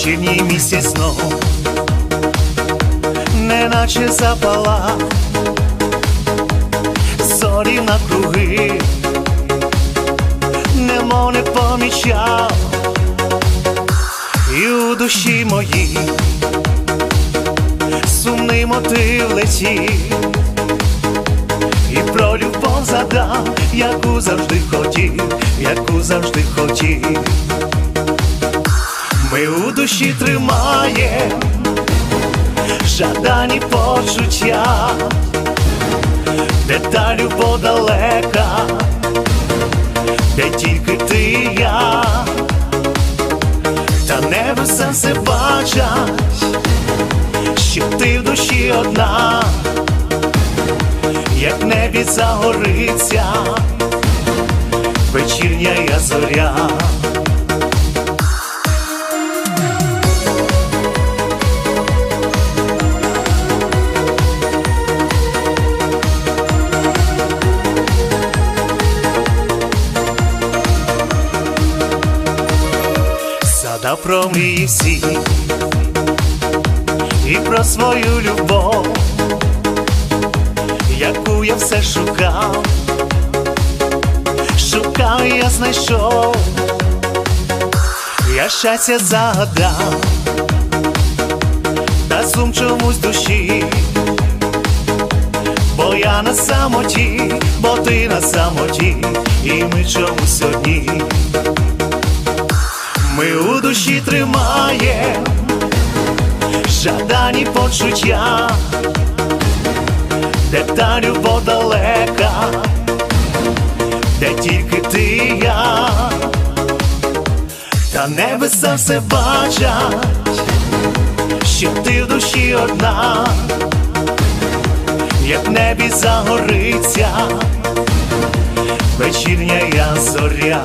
вечірній місяць знов, неначе запала, зорі на круги, немов не помічав, і у душі моїй сумний мотив летів, і про любов задав, яку завжди хотів, яку завжди хотів. Ми у душі тримаєм жадані почуття, де та любов далека, де тільки ти і я, та небеса все бачать, що ти в душі одна, як небі загориться, вечірня я зоря. Згадав про мрії всі і про свою любов, яку я все шукав, шукав, я знайшов, я щастя загадав, та сум чомусь душі, бо я на самоті, бо ти на самоті, і ми чомусь одні. Душі тримаєм жадані почуття, де та любов далека, де тільки ти і я, та небеса все бачать, що ти в душі одна, як в небі загориться, вечірня я зоря.